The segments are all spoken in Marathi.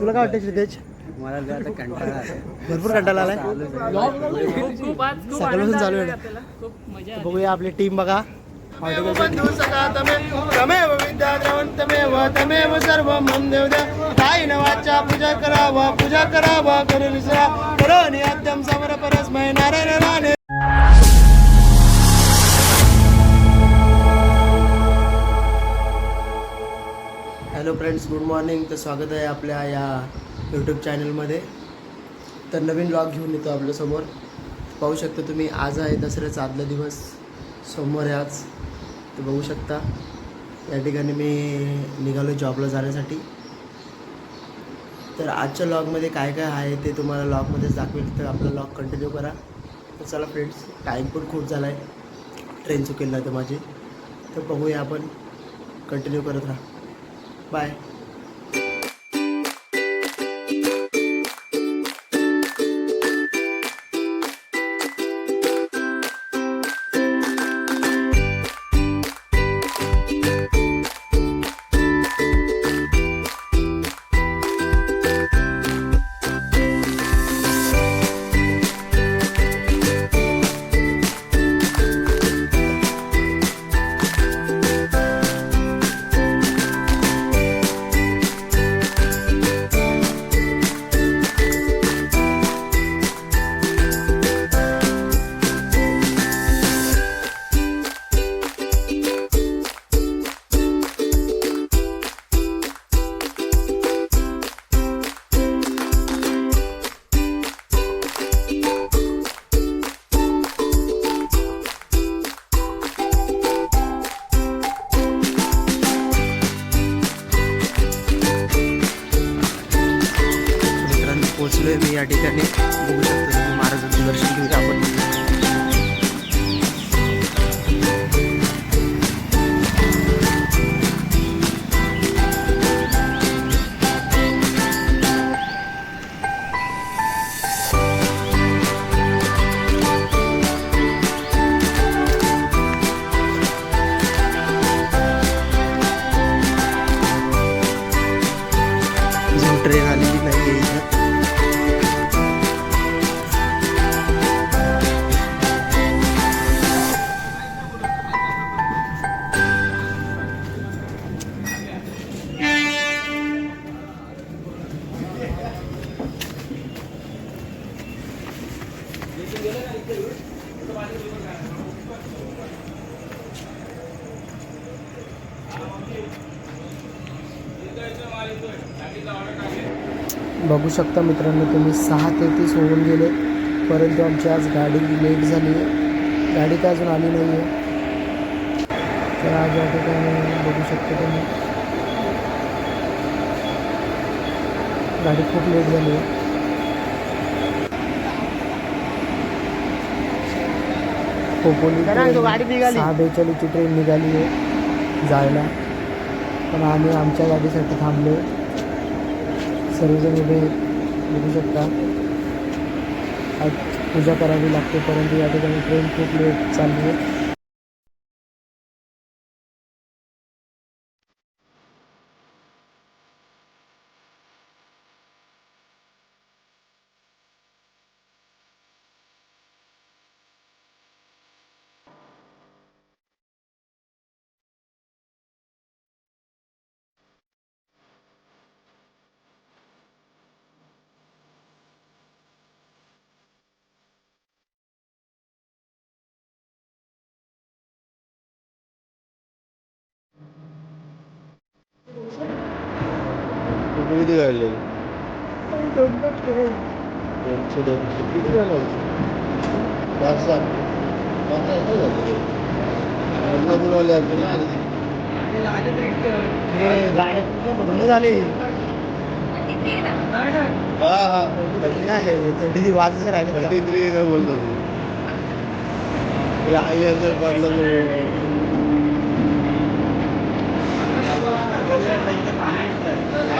तुला काय वाटतं श्रीतेज? मला लय आता कंटाळा आलाय. भरपूर कंटाळा आलाय. खूप खूप आज खूप सकाळपासून आनंद चालू आहे. आपल्याला. खूप मजा आली. बघूया आपली टीम बघा. तमेव विद्या द्रवंतमेव तमेव सर्व मम देवद्या ताई नवाच्या पूजा करावा पूजा करावा करू विसरा. करो नियत्यम समर परस्मय Narayan Rane. Hello friends good morning तर स्वागत आहे आपल्या या यूट्यूब चॅनलमध्ये तर नवीन ब्लॉग घेऊन येतो आपल्यासमोर. पाहू शकता तुम्ही आज आहे दसऱ्याचा आदला दिवस. सोमवार आहे आज. ते बघू शकता या ठिकाणी मी निघालो जॉबला जाण्यासाठी. तर आजच्या लॉगमध्ये काय काय आहे ते तुम्हाला लॉगमध्येच दाखवेल. तर आपला लॉग कंटिन्यू करा. तर चला फ्रेंड्स टाईम पण खूप झाला आहे ट्रेन चुकेल ना तर माझी. तर बघूया आपण. कंटिन्यू करत राहा. बाय बघू शकता मित्रांनो तुम्ही सहा तेहतीस होऊन गेले. परंतु आमची आज गाडी लेट झाली आहे. गाडी काय अजून आली नाही आहे तर आज या ठिकाणी बघू शकता तुम्ही. गाडी खूप लेट झाली आहे. खोपोली सहा बेचाळीसची ट्रेन निघाली आहे जायला. पण आम्ही आमच्या गाडीसाठी थांबलो. सर्वजण उभे बघू शकता. आज पूजा करावी लागते परंतु या ठिकाणी ट्रेन खूप लेट चालली आहे. कुठे किती काढले दोनशे दोनशे किती झालं पाच सात पाच सात झाले बदलापूरवाले आले ना बंद झाली. हा हा. वाजच राहिले थर्टी थ्री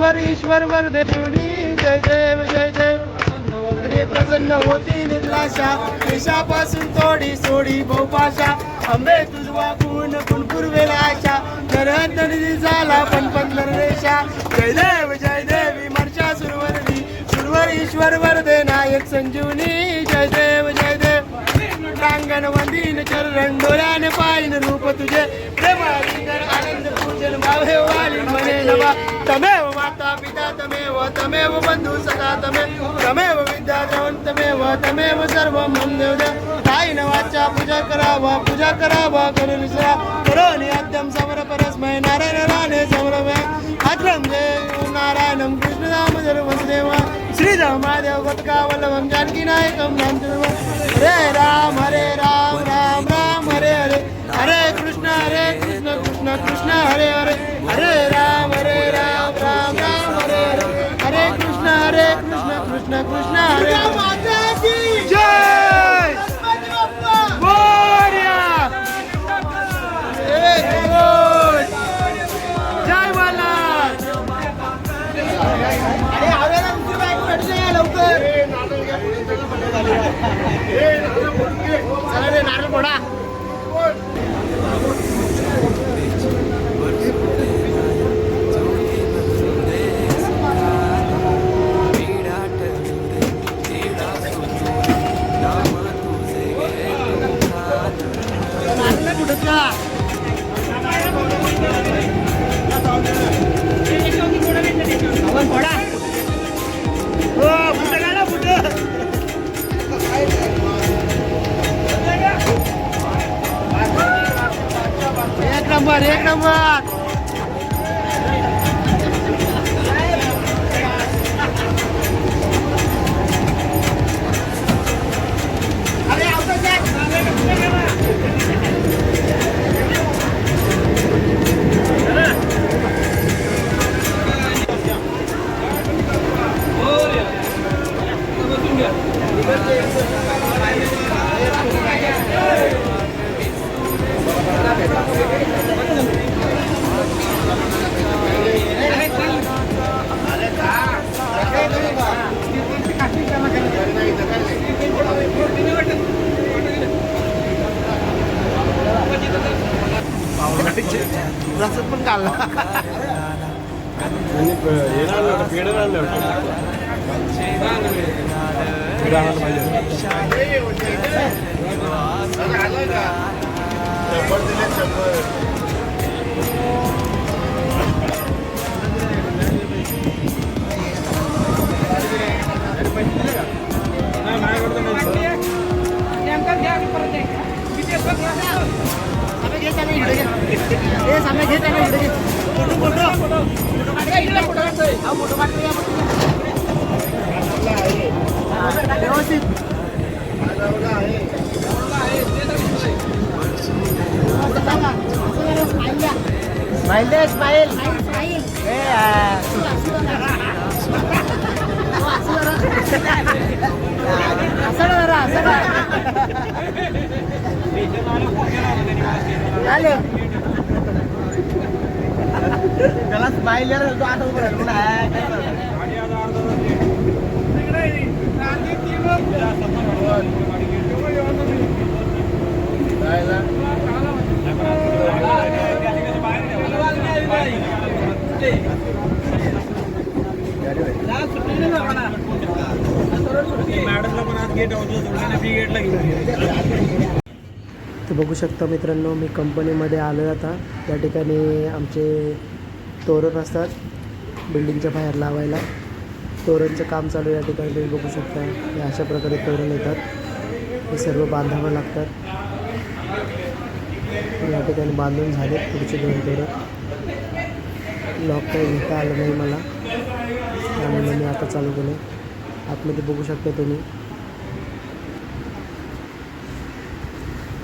भाई ईश्वर वर जय देव जय देव रे प्रसन्न होती निद्राशा देशापासून थोडी सोडी बहुपाशा आंबे तुझवा गुण गुण पूर्वेला आशा झाला पण पंधर रेषा जय देव जय देव. ईश्वर ईश्वर वरदे नायक संजीवनी जय देव जय देव. प्रांगण वंदीन चरण डोळ्याने पाहिन म्हणे नवा तमेव माता पिता तमेव तमेव बंधू सदा तमेव तमेव विद्या देवन तमेव तमेव सर्व मन देव। काही न वाचा पूजा करावा पूजा करावा करून विसरा। करोनी अद्यम समर परस्मय नारायण राणे समरमय आश्रम जय नारायणम कृष्ण दामोदर वसुदेवा श्री महादेव गतका वल्लभम जानकी नायकम राम हरे राम हरे राम राम राम हरे हरे। हरे कृष्ण हरे कृष्ण कृष्ण कृष्ण हरे हरे। हरे राम हरे राम पण काढला नेमकं द्या आणि परत द्या. किती असतात घ्या. सामे घे सामे इकडे घे ए सामे घे सामे इकडे घे फोटो। फोटो फोटो काढ रे, इकडे फोटो काढतो हा फोटो काढ शकता मित्रांनो मी कंपनीमध्ये आलो आहे आता. त्या ठिकाणी आमचे तोरण असतात बिल्डिंगच्या बाहेर लावायला. तोरणचं काम चालू या ठिकाणी तुम्ही बघू शकता. हे अशा प्रकारे तोरण येतात. हे सर्व बांधावं लागतात. या ठिकाणी बांधून झाले पुढचे दोन तोरण. लॉक काही घेता आलं नाही मला. त्यामुळे मी आता चालू केलं आतमध्ये बघू शकता तुम्ही.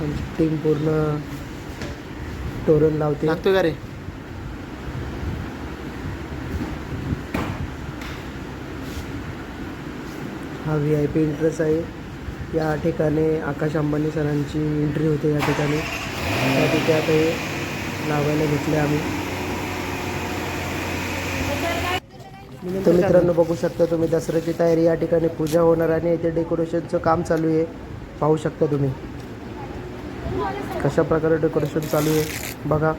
आमची टीम पूर्ण तोरण लावते. लागतो का रे? हा व्ही आय पी एंट्रन्स आहे. या ठिकाणी आकाश अंबानी सरांची एंट्री होते या ठिकाणी. त्या तिथे आता हे लावायला घेतले आम्ही. तर मित्रांनो बघू शकता तुम्ही दसऱ्याची तयारी या ठिकाणी पूजा होणार आणि इथे डेकोरेशनचं काम चालू आहे. पाहू शकता तुम्ही. कशा प्रकारे डेकोरेशन चालू आहे बघा.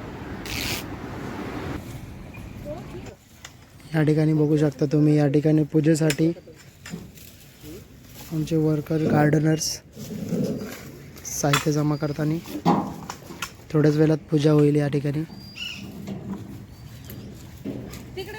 या ठिकाणी बघू शकता तुम्ही या ठिकाणी पूजेसाठी आमचे वर्कर गार्डनर्स साहित्य जमा करताना थोड्याच वेळात पूजा होईल या ठिकाणी. तिकडे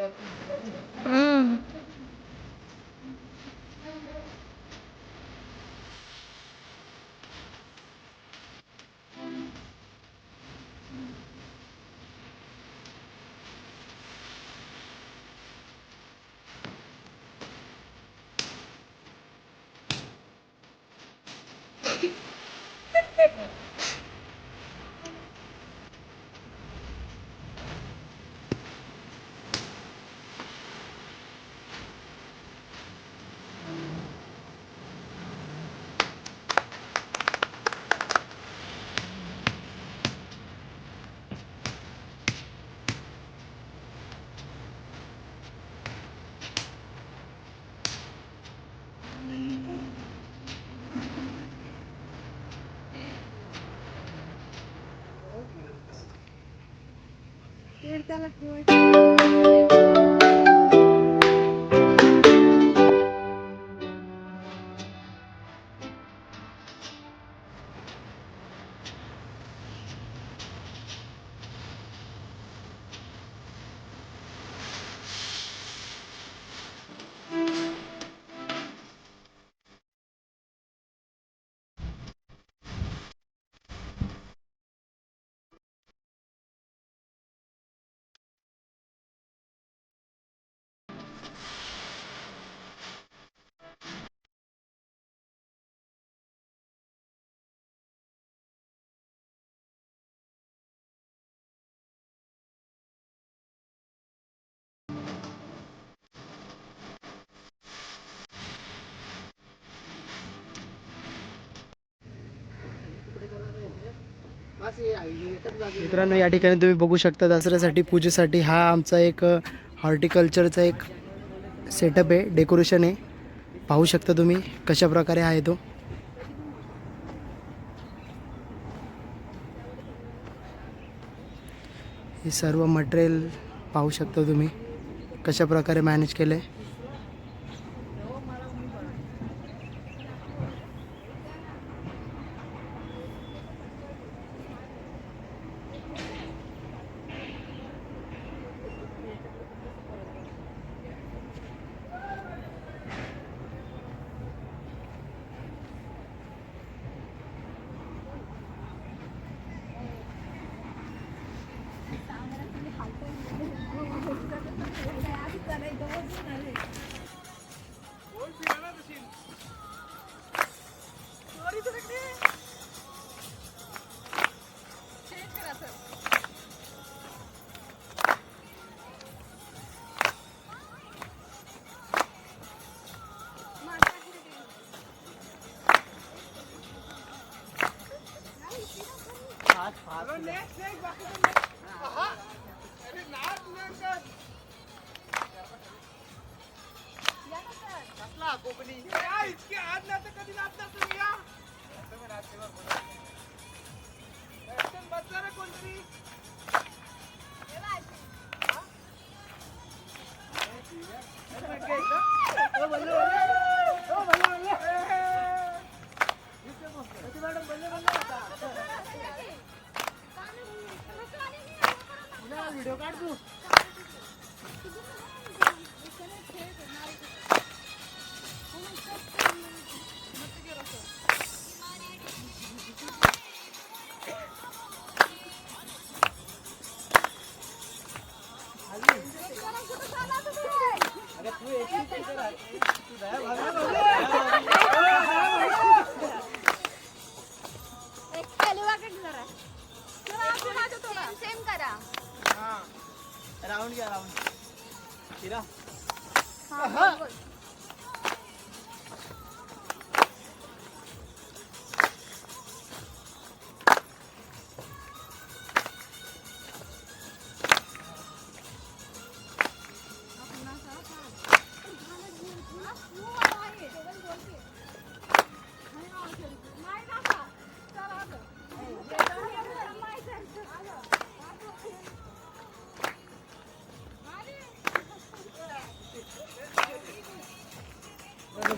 음. तिकडे मित्रांनो या ठिकाणी तुम्ही बघू शकता दसऱ्यासाठी पूजेसाठी हा आमचा एक हॉर्टिकल्चरचा एक सेटअप आहे डेकोरेशन आहे. पाहू शकता तुम्ही कशा प्रकारे आहे तो. हे सर्व मटेरियल पाहू शकता तुम्ही कशा प्रकारे मॅनेज केलं आहे Take back. सेम करा. राऊंड घ्या राऊंड. शिरा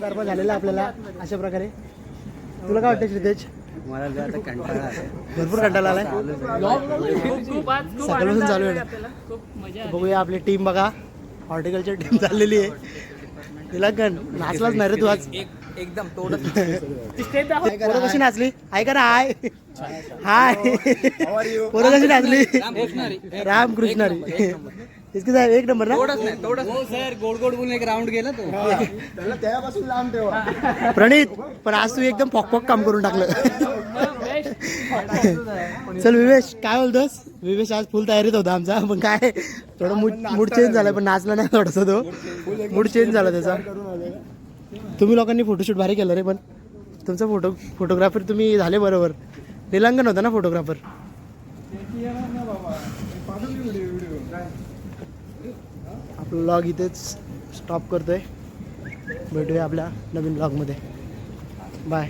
गरबा झालेला आपल्याला अशा प्रकारे. तुला काय वाटतं श्रीतेज? मला आता कंटाळा भरपूर कंटाळा आलाय. सकाळपासून चालू आहे. बघूया आपली टीम बघा. हॉर्टिकल्चर टीम चाललेली आहे. तिला कण नाचलाच नाही रे तू आज. एकदम पोरं कशी नाचली? ऐका ना हाय? हाय पोरं कशी नाचली? राम कृष्णारी इसके साहेब एक नंबर ना? नाही हो सर गोड गोड बोलून एक राऊंड गेला तो। प्रणित पण आज तू एकदम फॉक फॉक काम करून टाकलं. चल विवेश काय बोलतोस? विवेश आज फुल तयारीत होता आमचा पण काय थोडं मूड मूड चेंज झाला पण नाचला नाही थोडासा तो. मूड चेंज झाला त्याचा. तुम्ही लोकांनी फोटोशूट भारी केलं रे पण तुमचा फोटो फोटोग्राफर तुम्ही झाले बरोबर. निलांगन होता ना फोटोग्राफर ब्लॉग लॉग इथेच स्टॉप करतो आहे भेटूया आपल्या नवीन ब्लॉगमध्ये बाय